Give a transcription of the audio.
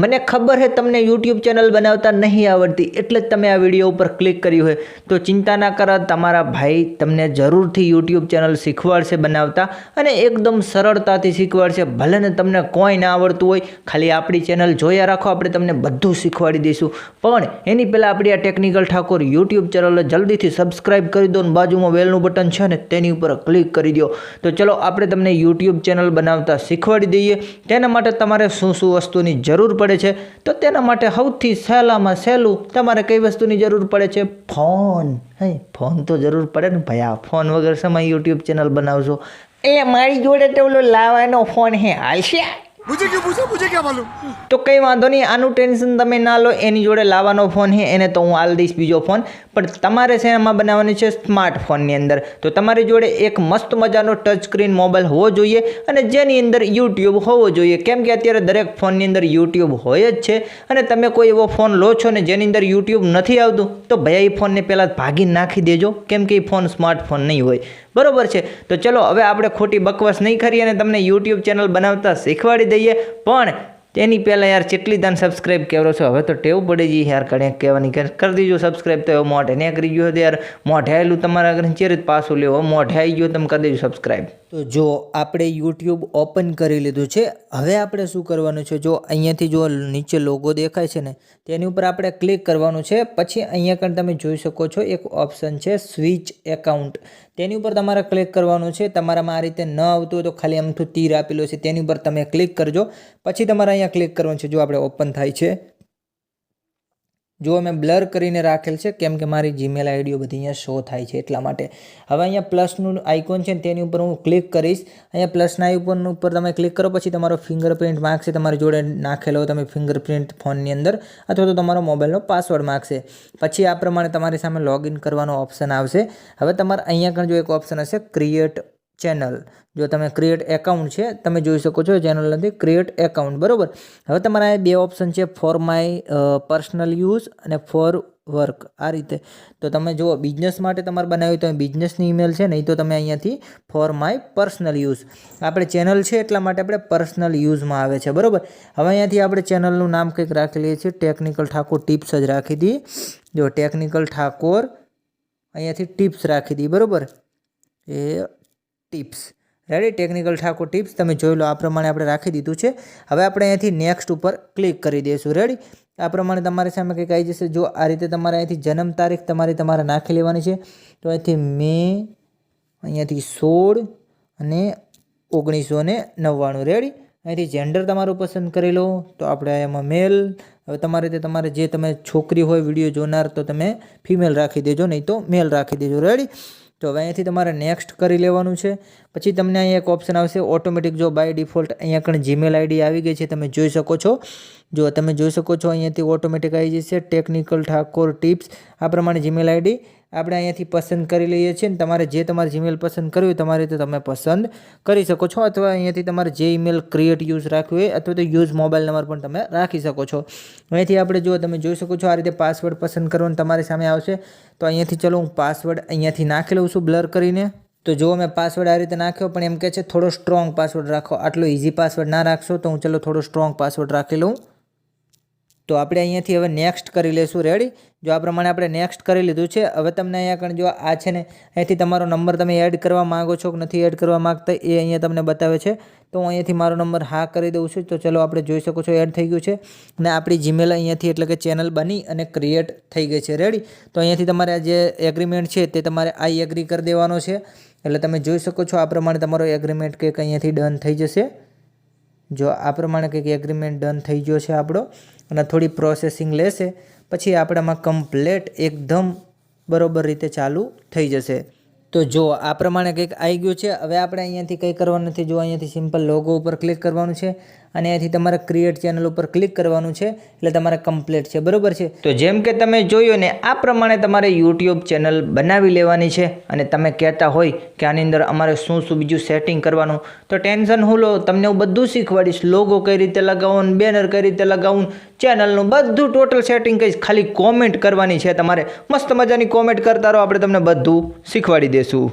મને ખબર છે તમને યુટ્યુબ ચેનલ બનાવતા નહીં આવડતી, એટલે જ તમે આ વીડિયો ઉપર ક્લિક કર્યું હોય તો ચિંતા ના કરો, તમારા ભાઈ તમને જરૂરથી યુટ્યુબ ચેનલ શીખવાડશે બનાવતા અને એકદમ સરળતાથી શીખવાડશે. ભલે ને તમને કોઈ ના આવડતું હોય, ખાલી આપણી ચેનલ જોયા રાખો, આપણે તમને બધું શીખવાડી દઈશું. પણ એની પહેલાં આપણી આ ટેકનિકલ ઠાકોર યુટ્યુબ ચેનલ જલ્દીથી સબસ્ક્રાઇબ કરી દો અને બાજુમાં વેલનું બટન છે ને, તેની ઉપર ક્લિક કરી દો. તો ચલો, આપણે તમને યુટ્યુબ ચેનલ બનાવતા શીખવાડી દઈએ. તેના માટે તમારે શું શું વસ્તુની જરૂર પડે છે, તો તેના માટે સૌથી સહેલામાં સહેલું તમારે કઈ વસ્તુની જરૂર પડે છે? ફોન. હે, ફોન તો જરૂર પડે ને ભાઈ, આ ફોન વગર સમય યુટ્યુબ ચેનલ બનાવશો. એ મારી જોડે તો ઓલો લાવવાનો ફોન હે, હાલશે? મુજે ક્યું પૂછો મુજે ક્યાં માલુમ. તો કંઈ વાંધો નહીં, આનું ટેન્શન તમે ના લો, એની જોડે લાવવાનો ફોન હે એને તો હું આલ દઈશ બીજો ફોન. પણ તમારે શેનામાં બનાવવાની છે સ્માર્ટફોનની અંદર. તો તમારી જોડે એક મસ્ત મજાનો ટચ સ્ક્રીન મોબાઈલ હોવો જોઈએ અને જેની અંદર યુટ્યુબ હોવો જોઈએ. કેમ કે અત્યારે દરેક ફોનની અંદર યુટ્યુબ હોય જ છે અને તમે કોઈ એવો ફોન લો છો ને જેની અંદર યુટ્યુબ નથી આવતું, તો ભયા એ ફોનને પહેલાં ભાગી નાખી દેજો. કેમ કે એ ફોન સ્માર્ટફોન નહીં હોય. બરાબર છે? તો ચલો, હવે આપણે ખોટી બકવાસ નહીં કરીએ અને તમને યુટ્યુબ ચેનલ બનાવતા શીખવાડી દઈએ. પણ તેની પહેલાં યાર કેટલી દાન સબસ્ક્રાઇબ કરો છો, હવે તો ટેવ પડી જઈ યાર કણે કહેવાની કરી દીજો સબસ્ક્રાઇબ તો હવે મોઢે ને કરી ગયો યાર. મોઢે આવેલું તમારા ઘરે ચેરી પાછું લેવો મોઢે આવી ગયો તમે કરી દેજો સબસ્ક્રાઇબ તો જો આપણે યુટ્યુબ ઓપન કરી લીધું છે, હવે આપણે શું કરવાનું છે? જો અહીંયાથી જો નીચે લોગો દેખાય છે ને, તેની ઉપર આપણે ક્લિક કરવાનું છે. પછી અહીંયા કણ તમે જોઈ શકો છો, એક ઓપ્શન છે સ્વિચ એકાઉન્ટ તેની ઉપર તમારે ક્લિક કરવાનું છે. તમારામાં આ રીતે ન આવતું હોય તો ખાલી આમથું તીર આપેલું છે તેની ઉપર તમે ક્લિક કરજો. પછી તમારે અહીંયા ક્લિક કરવાનું છે. જો આપણે ઓપન થાય છે. જો મેં બ્લર કરીને રાખેલ છે, કેમ કે મારી જીમેલ આઈડીઓ બધી અહીંયા શો થાય છે એટલા માટે. હવે અહીંયા પ્લસનું આઇકોન છે તેની ઉપર હું ક્લિક કરીશ. અહીંયા પ્લસના આઇકોન ઉપર તમે ક્લિક કરો પછી તમારો ફિંગરપ્રિન્ટ માગશે તમારી જોડે નાખેલો તમે ફિંગરપ્રિન્ટ ફોનની અંદર અથવા તો તમારો મોબાઈલનો પાસવર્ડ માગશે પછી આ પ્રમાણે તમારી સામે લોગિન કરવાનો ઓપ્શન આવશે. હવે તમારે અહીંયા આગળ જો એક ઓપ્શન હશે ક્રિએટ ચેનલ. જો તમે ક્રિએટ એકાઉન્ટ છે, તમે જોઈ શકો છો ચેનલ નથી ક્રિએટ એકાઉન્ટ બરાબર? હવે તમારા બે ઓપ્શન છે ફોર માય પર્સનલ યુઝ અને ફોર વર્ક આ રીતે. તો તમે જુઓ બિઝનેસ માટે તમારે બનાવ્યું તો બિઝનેસની ઈમેલ છે, નહીં તો તમે અહીંયાથી ફોર માય પર્સનલ યુઝ આપણે ચેનલ છે એટલા માટે આપણે પર્સનલ યુઝમાં આવે છે, બરાબર? હવે અહીંયાથી આપણે ચેનલનું નામ કંઈક રાખી લઈએ છીએ ટેકનિકલ ઠાકોર ટિપ્સ જ રાખી હતી જો ટેકનિકલ ઠાકોર, અહીંયાથી ટિપ્સ રાખી હતી બરાબર? એ tips. Ready technical Thakor tips. તમે જોઈ લો, આ પ્રમાણે આપણે રાખી દીધું છે. હવે આપણે અહીંથી નેક્સ્ટ ઉપર ક્લિક કરી દઈશું. રેડી આ પ્રમાણે તમારી સામે કંઈક આવી જશે. જો આ રીતે તમારે અહીંથી જન્મ તારીખ તમારી તમારે નાખી લેવાની છે, તો અહીંથી મે, અહીંયાથી સોળ અને ઓગણીસો ને નવ્વાણું. રેડી અહીંથી જેન્ડર તમારું પસંદ કરી લો, તો આપણે એમાં મેલ હવે તમારે તે તમારે જે તમે છોકરી હોય વીડિયો જોનાર, તો તમે ફિમેલ રાખી દેજો, નહીં તો મેલ રાખી દેજો. રેડી તો હવે અહીંયાથી તમારે નેક્સ્ટ કરી લેવાનું છે. પછી તમને અહીંયા એક ઓપ્શન આવશે ઓટોમેટિક જો બાય ડિફોલ્ટ અહીંયા પણ જીમેલ આઈડી આવી ગઈ છે, તમે જોઈ શકો છો. જો તમે જોઈ શકો છો, અહીંયાથી ઓટોમેટિક આવી જશે. ટેકનિકલ ઠાકોર ટિપ્સ આ પ્રમાણે જીમેલ આઈડી આપણે અહીંયાથી પસંદ કરી લઈએ છીએ ને તમારે જે તમારે જીમેલ પસંદ કરવી હોય તમારી રીતે તમે પસંદ કરી શકો છો અથવા અહીંયાથી તમારે જે ઈમેલ ક્રિએટ યુઝ રાખ્યું હોય અથવા તો યુઝ મોબાઈલ નંબર પણ તમે રાખી શકો છો. અહીંયાથી આપણે જો તમે જોઈ શકો છો આ રીતે પાસવર્ડ પસંદ કરવાનું તમારી સામે આવશે. તો અહીંયાથી ચલો હું પાસવર્ડ અહીંયાથી નાખી લઉં છું બ્લર કરીને. તો જો મેં પાસવર્ડ આ રીતે નાખ્યો પણ એમ કહે છે થોડો સ્ટ્રોંગ પાસવર્ડ રાખો. આટલો ઇઝી પાસવર્ડ ના રાખશો તો હું ચલો થોડો સ્ટ્રોંગ પાસવર્ડ રાખી લઉં. તો આપણે અહીંયાથી હવે નેક્સ્ટ કરી લઈશું રેડી જો આ પ્રમાણે આપણે નેક્સ્ટ કરી લીધું છે, હવે તમને અહીંયા કણ જો આ છે ને અહીંયાથી તમારો નંબર તમે એડ કરવા માગો છો કે નથી એડ કરવા માગતા, એ અહીંયા તમને બતાવે છે. તો હું અહીંયાથી મારો નંબર હા કરી દઉં છું. તો ચલો આપણે જોઈ શકો છો એડ થઈ ગયું છે. અને આપણી જીમેલ અહીંયાથી એટલે કે ચેનલ બની અને ક્રિએટ થઈ ગઈ છે. રેડી તો અહીંયાથી તમારે જે એગ્રીમેન્ટ છે તે તમારે આઈ એગ્રી કરી દેવાનો છે. એટલે તમે જોઈ શકો છો આ પ્રમાણે તમારો એગ્રીમેન્ટ કંઈક અહીંયાથી ડન થઈ જશે. જો આ પ્રમાણે કંઈક એગ્રીમેન્ટ ડન થઈ ગયો છે આપણો, અને થોડી પ્રોસેસિંગ લેશે, પછી આપણામાં કમ્પ્લેટ એકદમ બરોબર રીતે ચાલુ થઈ જશે. તો જો આ પ્રમાણે કંઈક આવી ગયું છે, હવે આપણે અહીંયાથી કંઈ કરવાનું નથી, જો અહીંયાથી સિમ્પલ લોગો ઉપર ક્લિક કરવાનું છે અને અહીંયાથી તમારે ક્રિએટ ચેનલ ઉપર ક્લિક કરવાનું છે, એટલે તમારે કમ્પ્લીટ છે. બરોબર છે? તો જેમ કે તમે જોયું ને, આ પ્રમાણે તમારે યુટ્યુબ ચેનલ બનાવી લેવાની છે અને તમે કહેતા હોય કે આની અંદર અમારે શું શું બીજું સેટિંગ કરવાનું, તો ટેન્શન હું લો, તમને હું બધું શીખવાડીશ. લોગો કઈ રીતે લગાવવાનું બેનર કઈ રીતે લગાવવું ચેનલનું બધું ટોટલ સેટિંગ કહીશ. ખાલી કોમેન્ટ કરવાની છે તમારે. મસ્ત મજાની કોમેન્ટ કરતા રહો, આપણે તમને બધું શીખવાડી દઈશું